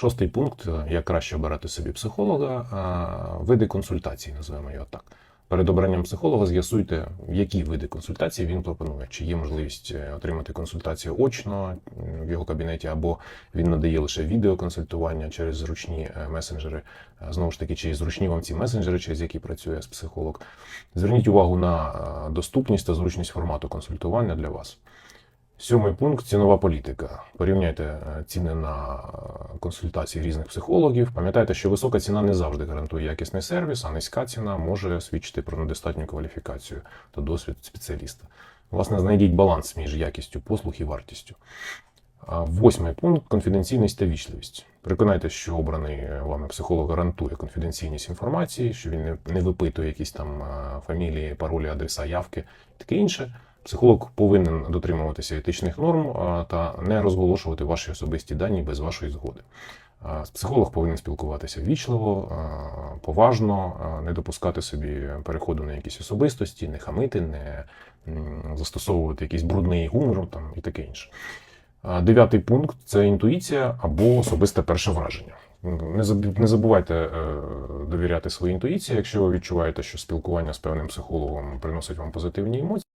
Шостий пункт: як краще обирати собі психолога, види консультацій, називаємо його так. Перед обранням психолога з'ясуйте, які види консультацій він пропонує. Чи є можливість е, отримати консультацію очно в його кабінеті, або він надає лише відеоконсультування через зручні е, месенджери. Е, Знову ж таки, чи зручні вам ці месенджери, через які працює психолог. Зверніть увагу на е, доступність та зручність формату консультування для вас. Сьомий пункт цінова політика. Порівняйте е, ціни на е, консультації різних психологів. Пам'ятайте, що висока ціна не завжди гарантує якісний сервіс, а низька ціна може свідчити про недостатню кваліфікацію та досвід спеціаліста. Власне, знайдіть баланс між якістю послуг і вартістю. Восьмий пункт конфіденційність та вічливість. Переконайте, що обраний е, вами психолог гарантує конфіденційність інформації, що він не, випитує якісь там фамілії, паролі, адреса, явки, і таке інше. Психолог повинен дотримуватися етичних норм та не розголошувати ваші особисті дані без вашої згоди. Психолог повинен спілкуватися вічливо, поважно, не допускати собі переходу на якісь особистості, не хамити, не застосовувати якийсь брудний гумор там, і таке інше. Дев'ятий пункт це інтуїція або особисте перше враження. Не забувайте е, довіряти своїй інтуїції, якщо ви відчуваєте, що спілкування з певним психологом приносить вам позитивні емоції.